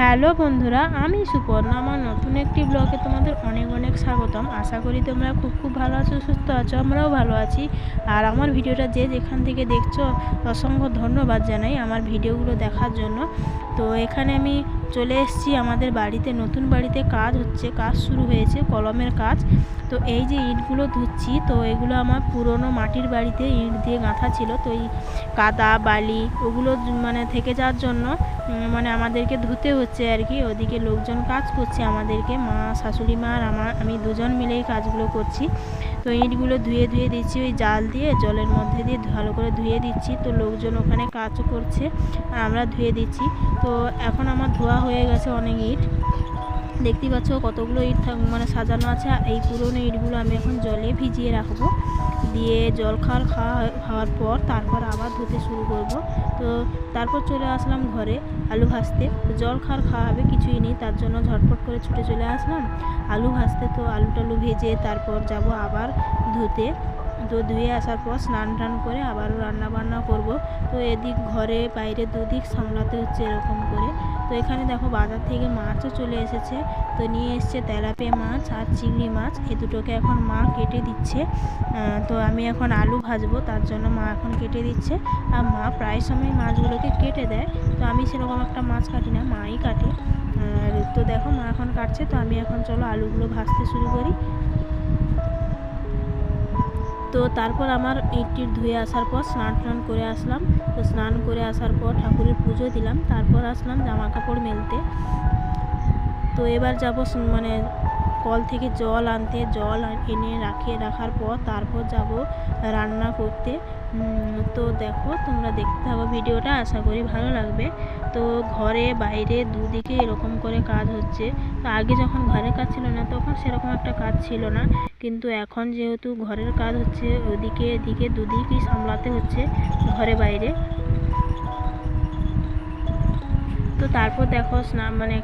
Hello বন্ধুরা, আমি সুপর্ণা আমার নতুন একটি ব্লগে তোমাদের অনেক অনেক স্বাগতম। আশা করি তোমরা খুব খুব ভালো আছো, সুস্থ আছো, আমরাও ভালো আছি। আর আমার ভিডিওটা যে যেখান থেকে দেখছ, অসংখ্য ধন্যবাদ জানাই আমার ভিডিওগুলো দেখার জন্য। তো এখানে আমি চলে এসেছি আমাদের বাড়িতে, নতুন বাড়িতে কাজ হচ্ছে, কাজ শুরু হয়েছে, কলমের কাজ। তো এই যে ইটগুলো ধুচ্ছি, তো এগুলো আমার পুরনো মাটির বাড়িতে ইট দিয়ে গাঁথা ছিল। তো এই কাদা, বালি, ওগুলো মানে থেকে যাওয়ার জন্য মানে আমাদেরকে ধুতে হচ্ছে আর কি। ওদিকে লোকজন কাজ করছে আমাদেরকে, মা, শাশুড়ি মা আর আমার, আমি দুজন মিলেই কাজগুলো করছি। তো ইঁটগুলো ধুয়ে ধুয়ে দিচ্ছি, ওই জাল দিয়ে, জলের মধ্যে দিয়ে ভালো করে ধুয়ে দিচ্ছি। তো লোকজন ওখানে কাজ করছে, আর আমরা ধুয়ে দিচ্ছি। তো এখন আমার ধোয়া হয়ে গেছে অনেক ইট। দেখতেই পাচ্ছ কতগুলো ইট মানে সাজানো আছে। এই পুরনো ইটগুলো আমি এখন জলে ভিজিয়ে রাখব। দিয়ে জল খাওয়ার খাওয়া খাওয়ার পর তারপর আবার ধুতে শুরু করব। তো তারপর চলে আসলাম ঘরে আলু ভাজতে। জল খাওয়ার খাওয়া হবে কিছুই নেই, তার জন্য ঝটপট করে ছুটে চলে আসলাম। আলু ভাজতে তো আলু টালু ভেজে তারপর যাব আবার ধুতে। তো ধুয়ে আসার পর স্নান টান করে আবারও রান্না বান্না করব। তো এদিক ঘরে বাইরে দুদিক সামলাতে হচ্ছে এরকম করে। তো এখানে দেখো বাজার থেকে মাছও চলে এসেছে। তো নিয়ে এসছে তেলাপিয়া মাছ আর চিংড়ি মাছ। এ দুটোকে এখন মা কেটে দিচ্ছে। তো আমি এখন আলু ভাজবো, তার জন্য মা এখন কেটে দিচ্ছে। আর মা প্রায় সময় মাছগুলোকে কেটে দেয়। তো আমি সেরকম একটা মাছ কাটি না, মাই কাটে। আর তো দেখো মা এখন কাটছে, তো আমি এখন চলো আলুগুলো ভাজতে শুরু করি। তো তারপর আমার ইট টিট ধুয়ে আসার পর স্নান টান করে আসলাম। তো স্নান করে আসার পর ঠাকুরের পুজো দিলাম। তারপর আসলাম জামা কাপড় মেলতে। তো এবার যাব মানে কল থেকে জল আনতে, জল এনে রাখিয়ে রাখার পর তারপর যাব রান্না করতে। তো দেখো, তোমরা দেখতে থাকো ভিডিওটা, আশা করি ভালো লাগবে। তো ঘরে, বাইরে, দুদিকে এরকম করে কাজ হচ্ছে। তো আগে যখন ঘরের কাজ ছিল না, তখন সেরকম একটা কাজ ছিল না। কিন্তু এখন যেহেতু ঘরের কাজ হচ্ছে, ওদিকে, এদিকে, দুদিকেই সামলাতে হচ্ছে ঘরে, বাইরে। তো তারপর দেখো স্নান মানে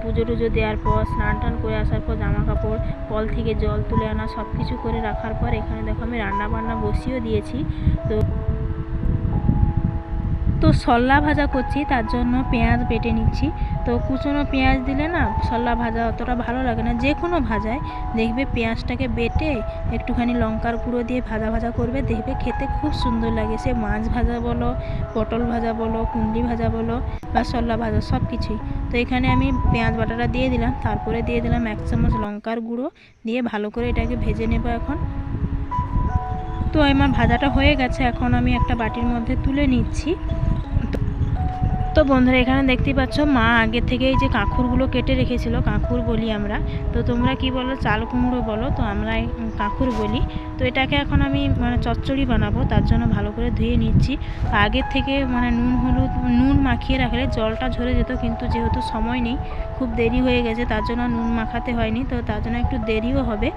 পুজো টুজো দেওয়ার পর, স্নান টান করে আসার পর, জামা কাপড় কল থেকে জল তুলে আনা সব কিছু করে রাখার পর, এখানে দেখো আমি রান্না বান্না বসিয়েও দিয়েছি। তো তো সল্লা ভাজা করছি, তার জন্য পেঁয়াজ বেটে নিচ্ছি। তো কুচনো পেঁয়াজ দিলে না সল্লা ভাজা অতটা ভালো লাগে না যে কোনো ভাজায়। দেখবে পেঁয়াজটাকে বেটে একটুখানি লঙ্কার গুঁড়ো দিয়ে ভাজা ভাজা করবে, দেখবে খেতে খুব সুন্দর লাগে। সে মাছ ভাজা বলো, পটল ভাজা বলো কুন্ডি ভাজা বলো বা সল্লা ভাজা, সব কিছুই। তো এখানে আমি পেঁয়াজ বাটাটা দিয়ে দিলাম, তারপরে দিয়ে দিলাম এক চামচ লঙ্কার গুঁড়ো, দিয়ে ভালো করে এটাকে ভেজে নেব এখন। তো আমার ভাজাটা হয়ে গেছে এখন আমি একটা বাটির মধ্যে তুলে নিচ্ছি। তো বন্ধুরা, এখানে দেখতেই পাচ্ছ মা আগে থেকে এই যে কাঁকুরগুলো কেটে রেখেছিল, কাঁকুর বলি আমরা। তো তোমরা কি বলো, চাল কুমড়ো বলো, তো আমরা কাঁকুর বলি। তো এটাকে এখন আমি মানে চচ্চড়ি বানাবো, তার জন্য ভালো করে ধুয়ে নিচ্ছি। আগের থেকে মানে নুন হলুদ, নুন মাখিয়ে রাখলে জলটা ঝরে যেত, কিন্তু যেহেতু সময় নেই, খুব দেরি হয়ে গেছে, তার জন্য নুন মাখাতে হয়নি, তো তার জন্য একটু দেরিও হবে।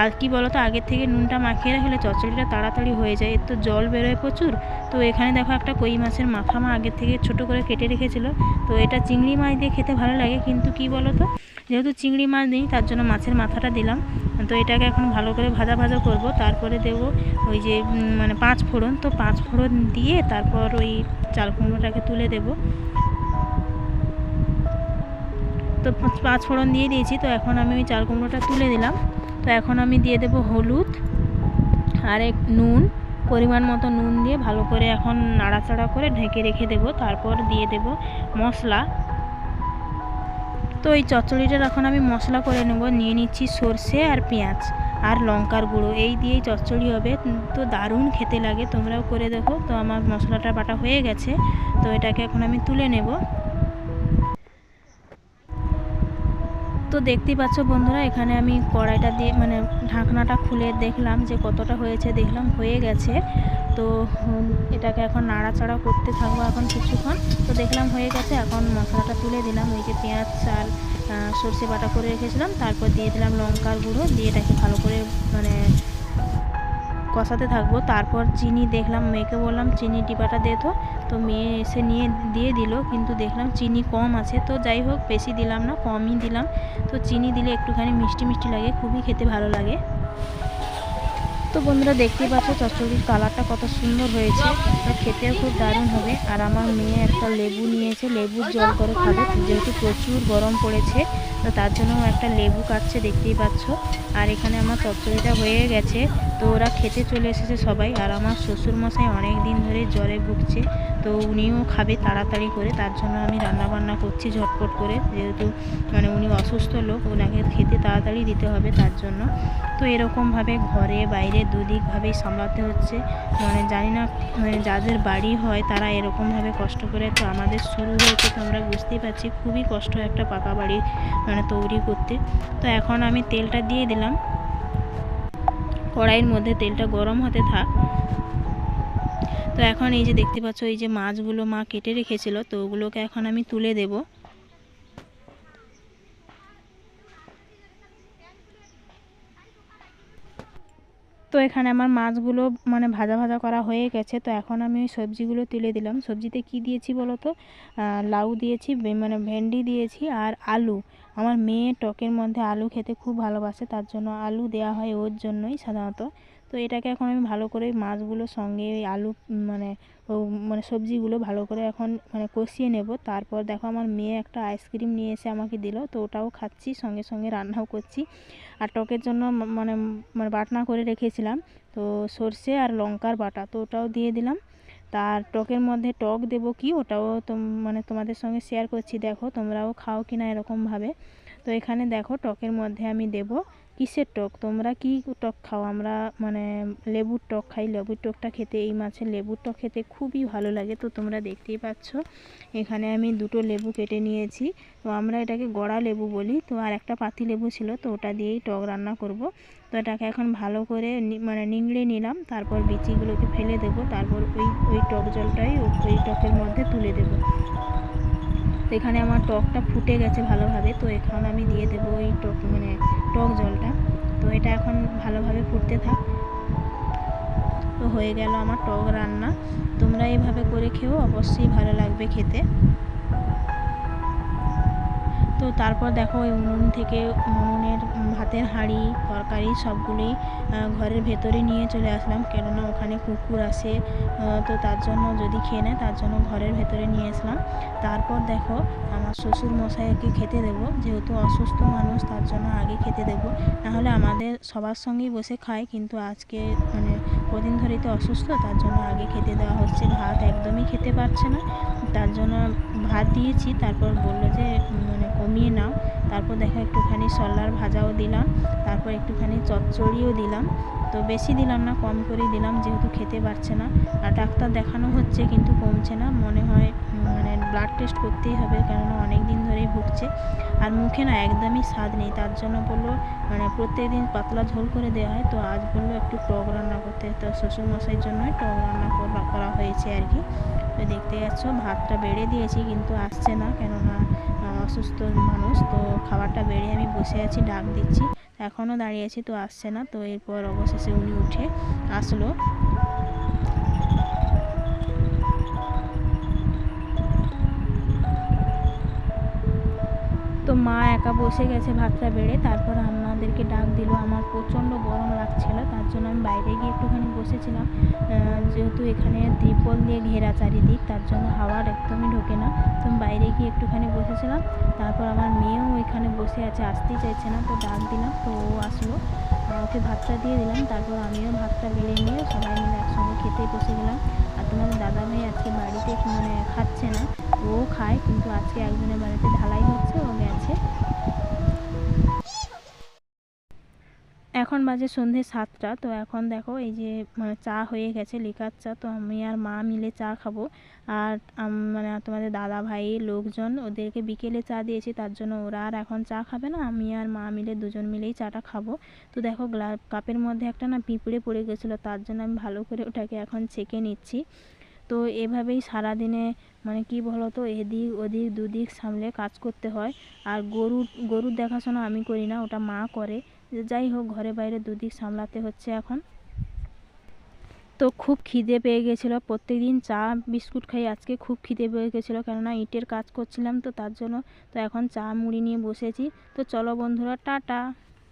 আর কি বলো তো আগের থেকে নুনটা মাখিয়ে রাখলে চচ্চড়িটা তাড়াতাড়ি হয়ে যায়, এর তো জল বেরোয় প্রচুর। তো এখানে দেখো একটা কই মাছের মাথা মা আগের থেকে ছোট করে কেটে রেখেছিল। তো এটা চিংড়ি মাছ দিয়ে খেতে ভালো লাগে, কিন্তু কি বলো তো যেহেতু চিংড়ি মাছ নেই, তার জন্য মাছের মাথাটা দিলাম। তো এটাকে এখন ভালো করে ভাজা ভাজা করব। তারপরে দেব ওই যে মানে পাঁচ ফোড়ন। তো পাঁচ ফোড়ন দিয়ে তারপর ওই চাল কুমড়োটাকে তুলে দেব। তো পাঁচ- ফোড়ন দিয়ে দিয়েছি। তো এখন আমি ওই চাল কুমড়োটা তুলে দিলাম। তো এখন আমি দিয়ে দেব হলুদ আর এক নুন। পরিমাণ মতো নুন দিয়ে ভালো করে এখন নাড়াচাড়া করে ঢেকে রেখে দেব। তারপর দিয়ে দেব মশলা। তো এই চচ্চড়িটার এখন আমি মশলা করে নেব। নিয়ে নিচ্ছি সর্ষে আর পেঁয়াজ আর লঙ্কার গুঁড়ো। এই দিয়েই চচ্চড়ি হবে। তো দারুণ খেতে লাগে। তোমরাও করে দেখো। তো আমার মশলাটা বাটা হয়ে গেছে। তো এটাকে এখন আমি তুলে নেব। তো দেখতেই পাচ্ছ বন্ধুরা, এখানে আমি কড়াইটা দিয়ে মানে ঢাকনাটা খুলে দেখলাম যে কতটা হয়েছে, দেখলাম হয়ে গেছে। তো এটাকে এখন নাড়াচাড়া করতে থাকব এখন কিছুক্ষণ। তো দেখলাম হয়ে গেছে, এখন মশলাটা তুলে দিলাম। ওই যে পেঁয়াজ, চাল সর্ষে বাটা করে রেখেছিলাম। তারপর দিয়ে দিলাম লঙ্কার গুঁড়ো, দিয়ে এটাকে ভালো করে মানে কষাতে থাকব। তারপর চিনি দেখলাম, মেয়েকে বললাম, চিনি ডিবাটা দে তো। তো মেয়ে এসে নিয়ে দিয়ে দিল, কিন্তু দেখলাম চিনি কম আছে। তো যাই হোক, বেশি দিলাম না, কমই দিলাম। তো চিনি দিলে একটুখানি মিষ্টি মিষ্টি লাগে, খুবই খেতে ভালো লাগে। তো বন্ধুরা দেখতেই পাচ্ছ, চচ্চড়ির কালারটা কত সুন্দর হয়েছে। আর খেতেও খুব দারুণ হবে। আর আমার মেয়ে একটা লেবু নিয়েছে, লেবুর জল করে খাবে। যেহেতু প্রচুর গরম পড়েছে, তো তার জন্য একটা লেবু কাটছে, দেখতেই পাচ্ছ। আর এখানে আমার চচ্চড়িটা হয়ে গেছে। তো ওরা খেতে চলে এসেছে সবাই। আর আমার শ্বশুর মশাই অনেক দিন ধরে জ্বরে ভুগছে। তো উনিও খাবে তাড়াতাড়ি করে। তার জন্য আমি রান্না বান্না করছি ঝটপট করে। যেহেতু মানে উনি অসুস্থ লোক, ওনাকে খেতে তাড়াতাড়ি দিতে হবে তার জন্য। তো এরকমভাবে ঘরে, বাইরে দুদিকভাবেই সামলাতে হচ্ছে। মানে জানি না মানে যাদের বাড়ি হয় তারা এরকমভাবে কষ্ট করে, তো আমাদের শুরু হয়েছে তো আমরা বুঝতেই পারছি খুবই কষ্ট একটা পাকা বাড়ি মানে তৈরি করতে। তো এখন আমি তেলটা দিয়ে দিলাম। কড়াইয়ের মধ্যে তেলটা গরম হতে থাক। তো এখন এই যে দেখতে পাচ্ছ, এই যে মাছগুলো মা কেটে রেখেছিল, তো ওগুলোকে এখন আমি তুলে দেবো। তো এখানে আমার মাছগুলো মানে ভাজা ভাজা করা হয়ে গেছে। তো এখন আমি ওই সবজিগুলো তুলে দিলাম। সবজিতে কি দিয়েছি বলো তো? লাউ দিয়েছি মানে ভেন্ডি দিয়েছি আর আলু। আমার মেয়ে টকের মধ্যে আলু খেতে খুব ভালোবাসে, তার জন্য আলু দেওয়া হয় ওর জন্যই সাধারণত। তো এটাকে এখন আমি ভালো করে মাছগুলো সঙ্গে ওই আলু মানে মানে সবজিগুলো ভালো করে এখন মানে কষিয়ে নেব। তারপর দেখো আমার মেয়ে একটা আইসক্রিম নিয়ে এসে আমাকে দিল, তো ওটাও খাচ্ছি, সঙ্গে সঙ্গে রান্নাও করছি। আর টকের জন্য মানে মানে বাটনা করে রেখেছিলাম, তো সর্ষে আর লঙ্কার বাটা, তো ওটাও দিয়ে দিলাম। তার টকের মধ্যে টক দেবো কি, ওটাও মানে তোমাদের সঙ্গে শেয়ার করছি। দেখো তোমরাও খাও কি না এরকমভাবে। তো এখানে দেখো টকের মধ্যে আমি দেব কিসের টক? তোমরা কি টক খাও? আমরা মানে লেবুর টক খাই। লেবুর টকটা খেতে, এই মাছের লেবুর টক খেতে খুবই ভালো লাগে তো তোমরা দেখতেই পাচ্ছ। এখানে আমি দুটো লেবু কেটে নিয়েছি। তো আমরা এটাকে গড়া লেবু বলি। তো আর একটা পাতি লেবু ছিল, তো ওটা দিয়েই টক রান্না করব। তো এটাকে এখন ভালো করে মানে নিংড়ে নিলাম। তারপর বিচিগুলোকে ফেলে দেব। তারপর ওই ওই টক জলটাই ওই টকের মধ্যে তুলে দেব। তো এখানে আমার টকটা ফুটে গেছে ভালোভাবে। তো এখন আমি দিয়ে দেবো ওই টক মানে টক এটা এখন ভালোভাবে ফুটতে থাক। তো হয়ে গেল আমার টক রান্না। তোমরা এইভাবে করে খেও, অবশ্যই ভালো লাগবে খেতে। তো তারপর দেখো ওই উনুন থেকে উনুনের ভাতের হাঁড়ি, তরকারি সবগুলি ঘরের ভেতরে নিয়ে চলে আসলাম। কেননা ওখানে কুকুর আসে তো তার জন্য যদি খেয়ে নেয়, তার জন্য ঘরের ভেতরে নিয়ে আসলাম। তারপর দেখো, আমার শ্বশুর মশাইকে খেতে দেব। যেহেতু অসুস্থ মানুষ, তার জন্য আগে খেতে দেবো। নাহলে আমাদের সবার সঙ্গেই বসে খায়, কিন্তু আজকে মানে কদিন ধরেই তো অসুস্থ, তার জন্য আগে খেতে দেওয়া হচ্ছে। ভাত একদমই খেতে পারছে না। তার জন্য ভাত দিয়েছি, তারপর বলল যে মানে কমিয়ে নাও। তারপর দেখো একটুখানি সল্লার ভাজাও দিলাম, তারপর একটুখানি চচ্চড়িও দিলাম। তো বেশি দিলাম না, কম করেই দিলাম, যেহেতু খেতে পারছে না। আর ডাক্তার দেখানো হচ্ছে, কিন্তু কমছে না। মনে হয় ব্লাড টেস্ট করতেই হবে, কেননা অনেক দিন ধরেই ভুগছে। আর মুখে না একদমই স্বাদ নেই, তার জন্য বলল মানে প্রত্যেক দিন পাতলা ঝোল করে দেওয়া হয়, তো আজ বলল একটু টক রান্না করতে। তো শ্বশুরমশাইয়ের জন্যই টক রান্না করা হয়েছে আর কি। তো দেখতে পাচ্ছ, ভাতটা বেড়ে দিয়েছি, কিন্তু আসছে না, কেননা অসুস্থ মানুষ, তো খাবারটা বেড়ে আমি বসে আছি, ডাক দিচ্ছি। এখনও দাঁড়িয়ে আছি, তো আসছে না। তো এরপর অবশেষে উনি উঠে আসলো। তো মা একা বসে গেছে ভাতটা বেড়ে, তারপর আমাদেরকে ডাক দিল। আমার প্রচণ্ড গরম লাগছিল, তার জন্য আমি বাইরে গিয়ে একটুখানি বসেছিলাম। যেহেতু এখানে ত্রিপল দিয়ে ঘেরা চারিদিক, তার জন্য হাওয়ার একদমই ঢোকে না। তো বাইরে গিয়ে একটুখানি বসেছিলাম। তারপর আমার মেয়েও এখানে বসে আছে, আসতেই চাইছে না, তো ডাক দিলাম, তো ও আসলো। ওকে ভাতটা দিয়ে দিলাম, তারপর আমিও ভাতটা বেড়ে নিয়ে সবাই মিলে একসঙ্গে খেতে বসে গেলাম। আর তোমার দাদা ভাই আজকে বাড়িতে মানে খাচ্ছে না, ও খায়, কিন্তু আজকে একজনের বাড়িতে ঢালাই হচ্ছে, ও গেছে। এখন বাজে সন্ধে সাতটা, তো এখন দেখো এই যে মানে চা হয়ে গেছে লিকার চা, তো আমি আর মা মিলে চা খাব। আর মানে তোমাদের দাদা ভাই, লোকজন, ওদেরকে বিকেলে চা দিয়েছি, তার জন্য ওরা আর এখন চা খাবে না, আমি আর মা মিলে দুজন মিলেই চাটা খাব। তো দেখো কাপের মধ্যে একটা না পিঁপড়ে পড়ে গেছিল, তার জন্য আমি ভালো করে ওটাকে এখন ছেঁকে নিচ্ছি। তো এভাবেই সারাদিনে মানে কি বলো তো এদিক ওদিক দুদিক সামলে কাজ করতে হয়। আর গরুর গরুর দেখাশোনা আমি করি না, ওটা মা করে। যাই হোক, ঘরে বাইরে দুদিক সামলাতে হচ্ছে এখন। তো খুব খিদে পেয়ে গেছিল। প্রত্যেক দিন চা, বিস্কুট খাই। আজকে খুব খিদে পেয়ে গেছিল, কেননা ইটের কাজ করছিলাম তো, তার জন্য তো এখন চা মুড়ি নিয়ে বসেছি। তো চলো বন্ধুরা, টাটা।